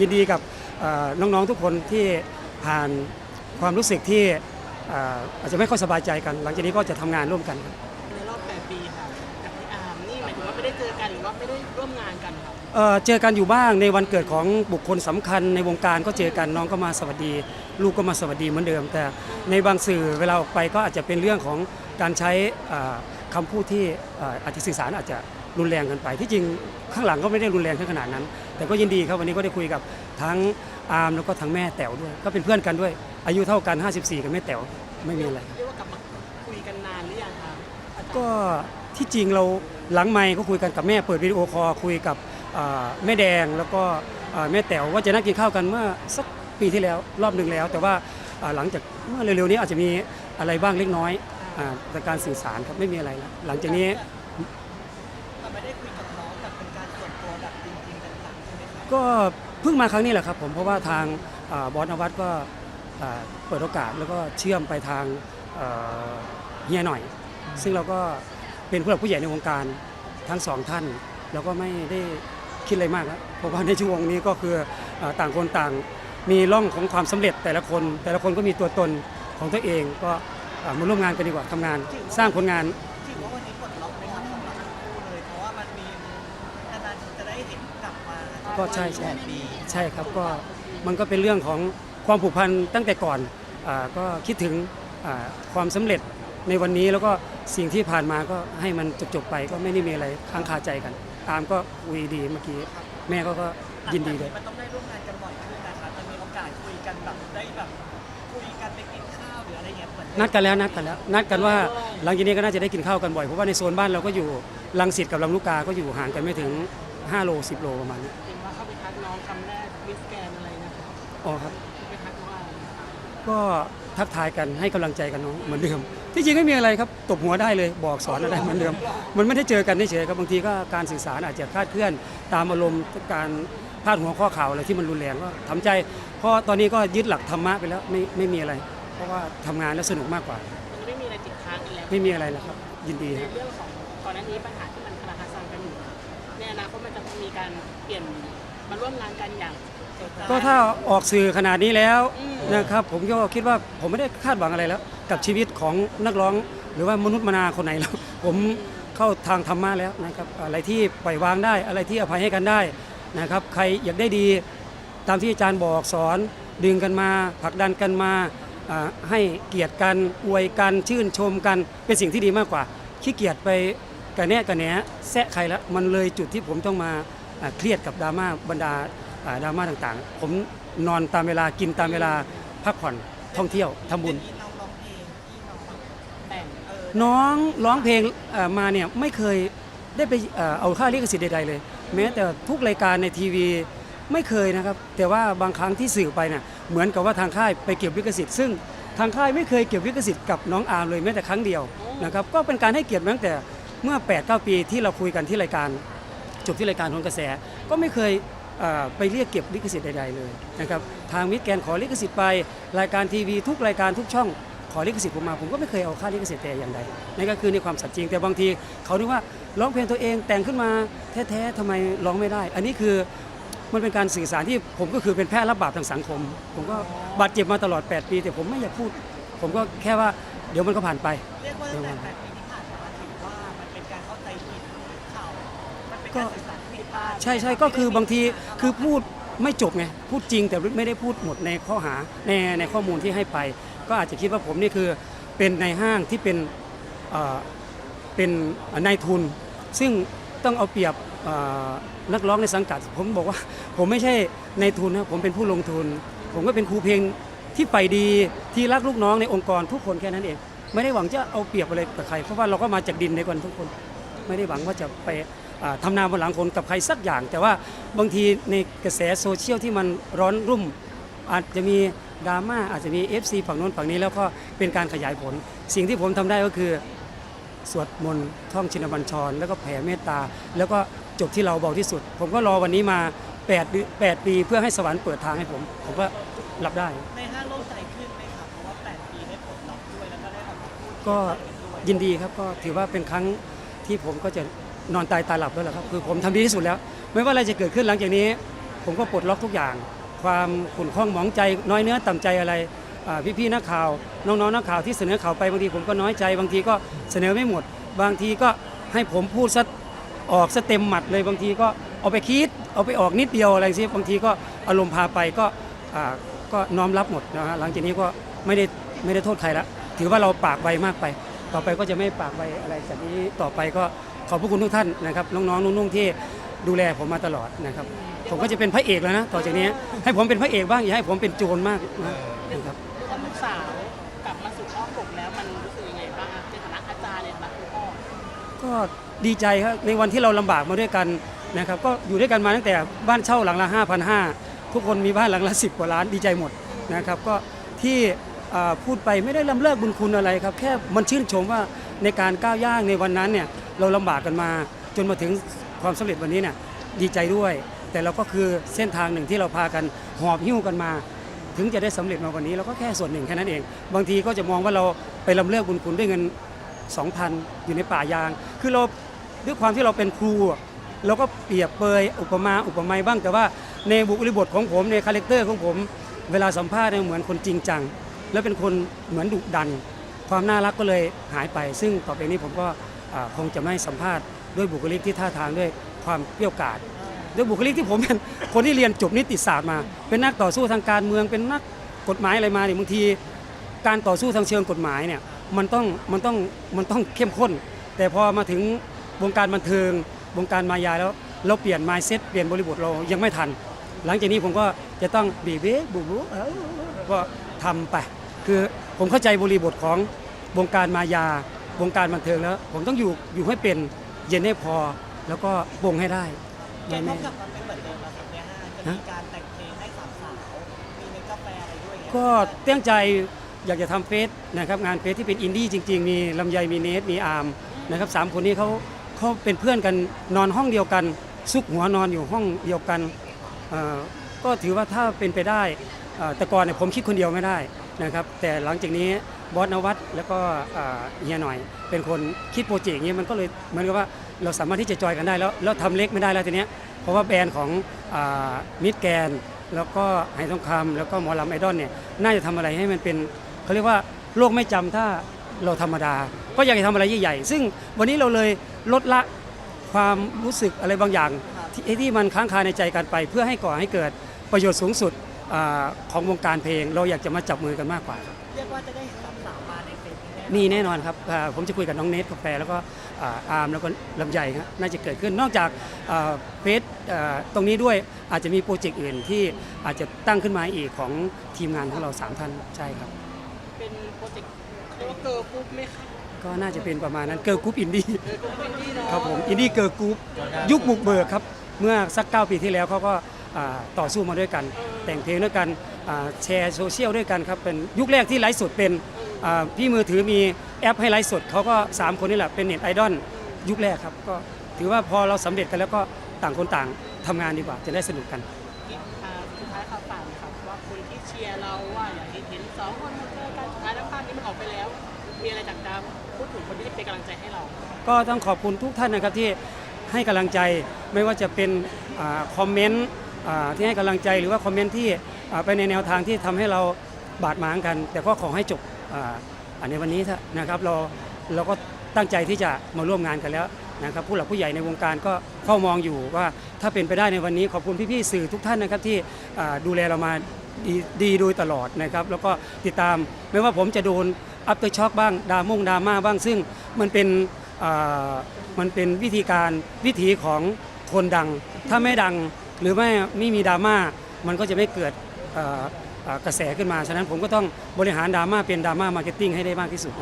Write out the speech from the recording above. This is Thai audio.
ยินดีกับเอ่อน้องๆทุกคนที่ผ่านความรู้สึกที่เอ่ออาจจะไม่ค่อยสบายใจกัน หลังจากนี้ก็จะทำงานร่วมกันครับในรอบ8ปีค่ะกับพี่อาร์มนี่หมายถึงว่าไม่ได้เจอกันหรือว่าไม่ได้ร่วมงานกันครับเอ่อเจอกันอยู่บ้างในวันเกิดของบุคคลสำคัญในวงการก็เจอกันน้องก็มาสวัสดี ลูกก็มาสวัสดีเหมือนเดิม แต่ในบางสื่อเวลาออกไปก็อาจจะเป็นเรื่องของการใช้เอ่อคำพูดที่เอ่ออาจจะสื่อสารอาจจะรุนแรงเกันไป ที่จริงข้างหลังก็ไม่ได้รุนแรงถึงขนาดนั้น แต่ก็ยินดีครับวันนี้ก็ได้คุยกับทั้งอาร์มแล้วก็ทั้งแม่แต๋วด้วย ก็เป็นเพื่อนกันด้วย อายุเท่ากัน 54 กับแม่แต๋วไม่มีอะไรเรียกว่ากลับมาคุยกันนานหรือยังครับอาจารย์ก็ที่จริงเราหลังไม่ก็คุยกันกับแม่เปิดวิดีโอคอลคุยกับเอ่อแม่แดงแล้วก็เอ่อแม่แต๋วว่าจะนัดกินข้าวกันเมื่อสักปีที่แล้วรอบหนึ่งแล้ว แต่ว่าเอ่อหลังจากเมื่อเร็วๆนี้อาจจะมีอะไรบ้างเล็กน้อยอ่าแต่การสื่อสารครับไม่มีอะไรแล้วหลังจากนี้ ก็เพิ่งมาครั้งนี้แหละครับผมเพราะว่าทางอ่าบอสนวัตก็อ่าเปิดโอกาสแล้วก็เชื่อมไปทางเอ่อเฮียหน่อย ซึ่งเราก็เป็นผู้หลักผู้ใหญ่ในวงการทั้งสองท่านแล้วก็ไม่ได้คิดอะไรมากแล้วเพราะว่าในช่วงนี้ก็คือเอ่อต่างคนต่างมีร่องของความสำเร็จแต่ละคน แต่ละคนก็มีตัวตนของตัวเองก็เอ่อมาร่วมงานกันดีกว่าทำงาน สร้างผลงานถือว่าวันนี้ ก็ใช่ใช่ปีใช่ครับก็มันก็เป็นเรื่องของความผูกพันตั้งแต่ก่อนอาก็คิดถึงอ่าความสำเร็จในวันนี้แล้วก็สิ่งที่ผ่านมาก็ให้มันจบๆไปก็ไม่ได้มีอะไรค้างคาใจกัน ตามก็คุยดีเมื่อกี้แม่ก็ก็ยินดีเลย มันต้องได้ร่วมงานกันบ่อยขึ้นนะครับมันมีโอกาสคุยกันแบบได้แบบคุยกันไปกินข้าวหรืออะไรเงี้ยเหมือนนัดกันแล้วนัดกันแล้วนัดกันว่าหลังจากนี้ก็น่าจะได้กินข้าวกันบ่อยเพราะว่าในโซนบ้านเราก็อยู่ลังสิตกับลำลูกกาก็อยู่ห่างกันไม่ถึง 5 โล 10 โลประมาณนี้ำแรกมิสแกนอะไรนะครับอ๋อครับไปทักว่าอะไรนะครับก็ทักทายกันให้กำลังใจกันน้องเหมือนเดิม ที่จริงไม่มีอะไรครับตบหัวได้เลยบอกสอนอะไรเหมือนเดิม มันไม่ได้เจอกันเฉยๆครับบางทีก็การสื่อสารอาจจะคลาดเคลื่อนตามอารมณ์การพาดหัวข้อข่าวอะไรที่มันรุนแรงก็ทำใจ เพราะตอนนี้ก็ยึดหลักธรรมะไปแล้วไม่ไม่มีอะไร เพราะว่าทำงานแล้วสนุกมากกว่ามันไม่มีอะไรติดค้างกันแล้วไม่มีอะไรแล้วครับ ยินดีในครับเรื่องของก่อนหน้านี้ปัญหาที่มันคาราคาซังกันอยู่ในอนาคตมันจะมีการเปลี่ยน มาร่วมงานกันอย่างเปิดใจ ก็ถ้าออกสื่อขนาดนี้แล้วอืม นะครับ ผมก็คิดว่าผมไม่ได้คาดหวังอะไรแล้ว กับชีวิตของนักร้องหรือว่ามนุษย์มนาคนไหนแล้ว ผมเข้าทางธรรมะแล้วนะครับ อะไรที่ปล่อยวางได้อะไรที่อภัยให้กันได้นะครับ ใครอยากได้ดีตามที่อาจารย์บอกสอน ดึงกันมาผลักดันกันมาอ่าให้เกียรติกันอวยกันชื่นชมกันเป็นสิ่งที่ดีมากกว่าขี้เกียจไปกระแนะกระแหนแซะใครแล้วมันเลยจุดที่ผมต้องมาอ่า เครียดกับดราม่าบรรดาอ่าดราม่าต่างๆ ผมนอนตามเวลากินตามเวลาพักผ่อนท่องเที่ยวทำบุญที่น้องร้องเพลงที่น้องแบบแต่งเออน้องร้องเพลงเอ่อมาเนี่ยไม่เคยได้ไปเอ่อเอาค่าลิขสิทธิ์ใดๆเลย แม้แต่ทุกรายการในทีวีไม่เคยนะครับ แต่ว่าบางครั้งที่สื่อไปเนี่ยเหมือนกับว่าทางค่ายไปเก็บลิขสิทธิ์ซึ่งทางค่ายไม่เคยเก็บลิขสิทธิ์กับน้องอาร์มเลยแม้แต่ครั้งเดียวนะครับก็เป็นการให้เกียรติมาตั้งแต่เมื่อ8-9ปีที่เราคุยกันที่รายการ จบที่รายการโหนกระแส ก็ไม่เคยไปเรียกเก็บลิขสิทธิ์ใดๆเลยนะครับทางมิตรแกนขอลิขสิทธิ์ไปรายการทีวีทุกรายการทุกช่องขอลิขสิทธิ์ผมมาผมก็ไม่เคยเอาค่าลิขสิทธิ์แต่อย่างใดนั่นก็คือในความสัตย์จริง แต่บางทีเขาคิดว่าร้องเพลงตัวเองแต่งขึ้นมาแท้ๆทำไมร้องไม่ได้ อันนี้คือมันเป็นการสื่อสารที่ผมก็คือเป็นแพร่รับบาปทางสังคม ผมก็บาดเจ็บมาตลอด 8 ปี แต่ผมไม่อยากพูด ผมก็แค่ว่าเดี๋ยวมันก็ผ่านไปเรียกว่าตั้งแต่แป การสื่อสารที่ผิดพลาดใช่ใช่ก็คือบางทีคือพูดไม่จบไงพูดจริงแต่ไม่ได้พูดหมดในข้อหาในในข้อมูลที่ให้ไป ก็อาจจะคิดว่าผมนี่คือเป็นในห้างที่เป็นเป็นนายทุน ซึ่งต้องเอาเปรียบนักร้องในสังกัด ผมบอกว่าผมไม่ใช่ในายทุนนะผมเป็นผู้ลงทุน ผมก็เป็นครูเพลงที่ไปดีที่รักลูกน้องในองค์กรทุกคนแค่นั้นเอง ไม่ได้หวังจะเอาเปรียบอะไรกับใครเพราะว่าเราก็มาจากดินในกันทุกคน ไม่ได้หวังว่าจะไป อ่าทำนาบนหลังคนกับใครสักอย่าง แต่ว่าบางทีในกระแสโซเชียลที่มันร้อนรุ่ม อาจจะมีดราม่าอาจจะมี FC ฝั่งโน้นฝั่งนี้แล้วก็เป็นการขยายผล สิ่งที่ผมทำได้ก็คือ สวดมนต์ท่องชินบัญชร แล้วก็แผ่เมตตา แล้วก็จบที่เราเบาที่สุด ผมก็รอวันนี้มา8เดือน8ปีเพื่อให้สวรรค์เปิดทางให้ผม ผมก็รับได้ ในห้างโล่งใจขึ้นไหมครับเพราะว่าแปดปีได้ปลดล็อกด้วยแล้วก็ได้ออกมาพูดก็ยินดีครับก็ถือว่าเป็นครั้งที่ผมก็จะ นอนตายตาหลับแล้วแหละครับ คือผมทำดีที่สุดแล้ว ไม่ว่าอะไรจะเกิดขึ้นหลังจากนี้ ผมก็ปลดล็อกทุกอย่าง ความขุ่นข้องหมองใจ น้อยเนื้อต่ำใจอะไรอ่พี่ๆนักข่าว น้องๆนักข่าวที่เสนอข่าวไปบางทีผมก็น้อยใจ บางทีก็เสนอไม่หมด บางทีก็ให้ผมพูดซะออกซะเต็มหมัดเลยบางทีก็เอาไปคิด เอาไปออกนิดเดียวอะไรสิบางทีก็อารมณ์พาไปก็ก็น้อมรับหมดนะฮะหลังจากนี้ก็ไม่ได้ไม่ได้โทษใครละถือว่าเราปากไวมากไป ต่อไปก็จะไม่ปากไวอะไรจากนี้ต่อไปก็ ขอบพระคุณทุกท่านนะครับน้องๆนุ่งๆที่ดูแลผมมาตลอดนะครับ ผมก็จะเป็นพระเอกแล้วนะต่อจากนี้ให้ผมเป็นพระเอกบ้างอย่าให้ผมเป็นโจรมากนะนะครับพอลูกสาวกลับมาสู่อ้อมอกแล้วมันรู้สึกยังไงบ้างอะในฐานะอาจารย์ในฐานะคุณพ่อก็ดีใจครับในวันที่เราลำบากมาด้วยกันนะครับ ก็อยู่ด้วยกันมาตั้งแต่บ้านเช่าหลังละ5,500ทุกคนมีบ้านหลังละ10กว่าล้านดีใจหมดนะครับ ก็ที่อ่าพูดไปไม่ได้ลำเลิกบุญคุณอะไรครับ แค่มันชื่นชมว่าในการก้าวย่างในวันนั้นเนี่ย เราลำบากกันมา จนมาถึงความสำเร็จวันนี้เนี่ยดีใจด้วย แต่เราก็คือเส้นทางหนึ่งที่เราพากันหอบหิ้วกันมา ถึงจะได้สำเร็จมาวันนี้เราก็แค่ส่วนหนึ่งแค่นั้นเอง บางทีก็จะมองว่าเราไปลำเลิกบุญคุณด้วยเงิน 2,000 อยู่ในป่ายาง คือเราด้วยความที่เราเป็นครูเราก็เปรียบเปยอุปมาอุปไมยบ้างแต่ว่าในบุคลิกบทของผมในคาแรคเตอร์ของผม เวลาสัมภาษณ์เนี่ยเหมือนคนจริงจัง แล้วเป็นคนเหมือนดุดัน ความน่ารักก็เลยหายไป ซึ่งต่อไปนี้ผมก็ คงจะไม่สัมภาษณ์ด้วยบุคลิกที่ท่าทางด้วยความเปรี้ยวกราดด้วยบุคลิกที่ผมเป็นคนที่เรียนจบนิติศาสตร์มา เป็นนักต่อสู้ทางการเมืองเป็นนักกฎหมายอะไรมาเนี่ยบางที การต่อสู้ทางเชิงกฎหมายเนี่ยมันต้องมันต้องมันต้องเข้มข้น แต่พอมาถึงวงการบันเทิง วงการมายาแล้ว เราเปลี่ยน mindset เปลี่ยนบริบทเรายังไม่ทัน หลังจากนี้ผมก็จะต้องบีเบ้บูบูเอ้าก็ทำไป คือผมเข้าใจบริบทของวงการมายา วงการบันเทิงแล้ว ผมต้องอยู่อยู่ให้เป็นเย็นให้พอ แล้วก็บงให้ได้แกแน่พบกับมันเป็นเหมือนเดิมนะครับเนี่ยฮะจะมีการแต่งเพลงให้สามสาวมีเมนกาแฟอะไรด้วยอย่างเงี้ยก็ตั้งใจอยากจะทำเฟสนะครับงานเฟสที่เป็นอินดี้จริง ๆ มีลำไยมีเนสมีอาร์มนะครับสามคนนี้เขาเขาเป็นเพื่อนกันนอนห้องเดียวกัน ซุกหัวนอนอยู่ห้องเดียวกันเอ่อก็ถือว่าถ้าเป็นไปได้เอ่อแต่ก่อนเนี่ยผมคิดคนเดียวไม่ได้นะครับแต่หลังจากนี้ บอสนวัตแล้วก็เฮียหน่อย เป็นคนคิดโปรเจกต์อย่างนี้มันก็เลยเหมือนกับว่าเราสามารถที่จะจอยกันได้แล้วแล้วทำเล็กไม่ได้แล้วทีเนี้ยเพราะว่าแบรนด์ของมิดแกนแล้วก็ไฮทองคำแล้วก็หมอลำไอดอลเนี่ยน่าจะทำอะไรให้มันเป็นเขาเรียกว่าโลกไม่จำถ้าเราธรรมดา ก็อยากจะทำอะไรใหญ่ๆซึ่งวันนี้เราเลยลดละความรู้สึกอะไรบางอย่างที่ที่มันค้างคาในใจกันไป เพื่อให้ก่อให้เกิดประโยชน์สูงสุดอของวงการเพลง เราอยากจะมาจับมือกันมากกว่าครับเรียกว่าจะได้เห็นสา มสาวมาในเฟซนี้แน่นอนมีแน่นอนครับอ่าผมจะคุยกับน้องเนทกาแฟแล้วก็อ่าอาร์มแล้วก็ลำใหญ่ครับน่าจะเกิดขึ้นนอกจากอ่าเฟสอ่าตรงนี้ด้วยอาจจะมีโปรเจกต์อื่นที่อาจจะตั้งขึ้นมาอีกของทีมงานของเราสามท่านใช่ครับ เป็นโปรเจกต์เรียกว่าเกิร์ลกรุ๊ปไหมคะก็น่าจะเป็นประมาณนั้นเกิร์ลกรุ๊ปอินดี้เกิร์ลกรุ๊ปเป็นที่เนาะครับผมอินดี้เกิร์ลกรุ๊ปยุคบุกเบิกครับเมื่อสัก 9 ปีที่แล้วเขาก็อ่าต่อสู้มาด้วยกัน แต่งเพลงด้วยกันอ่าแชร์โซเชียลด้วยกันครับเป็นยุคแรกที่ไลฟ์สดเป็นอ่า พี่มือถือมีแอปให้ไลฟ์สดเขาก็ 3 คนนี่แหละเป็นเน็ตไอดอลยุคแรกครับ ก็ถือว่าพอเราสำเร็จกันแล้วก็ต่างคนต่างทำงานดีกว่าจะได้สนุกกันที่อ่าสุดท้ายข่าวฝากนะครับว่าคนที่เชียร์เราว่าอยากให้เห็นสองคนมาเจอกันสุดท้ายแล้วภาพนี้มันออกไปแล้ว มีอะไรจากดาวพูดถึงคนที่เป็นกำลังใจให้เรา ก็ต้องขอบคุณทุกท่านนะครับที่ให้กำลังใจไม่ว่าจะเป็นอาคอมเมนต์อ่าที่ให้กำลังใจหรือว่าคอมเมนต์ที่อ่าไปในแนวทางที่ทำให้เราบาดหมางกัน แต่ก็ขอให้จบอ่าอ่า ในวันนี้นะครับเราเราก็ตั้งใจที่จะมาร่วมงานกันแล้วนะครับผู้หลักผู้ใหญ่ในวงการก็เฝ้ามองอยู่ว่าถ้าเป็นไปได้ในวันนี้ขอบคุณพี่ๆสื่อทุกท่านนะครับที่ดูแลเรามาดีดีโดยตลอดนะครับแล้วก็ติดตามไม่ว่าผมจะโดนอัปเตอร์ช็อคบ้างดามงดราม่าบ้างซึ่งมันเป็นมันเป็นวิธีการวิถีของคนดัง ถ้าไม่ดังหรือไม่ไม่มีดราม่ามันก็จะไม่เกิด กระแสขึ้นมา ฉะนั้นผมก็ต้องบริหารดราม่าเป็นดราม่ามาร์เก็ตติ้งให้ได้มากที่สุด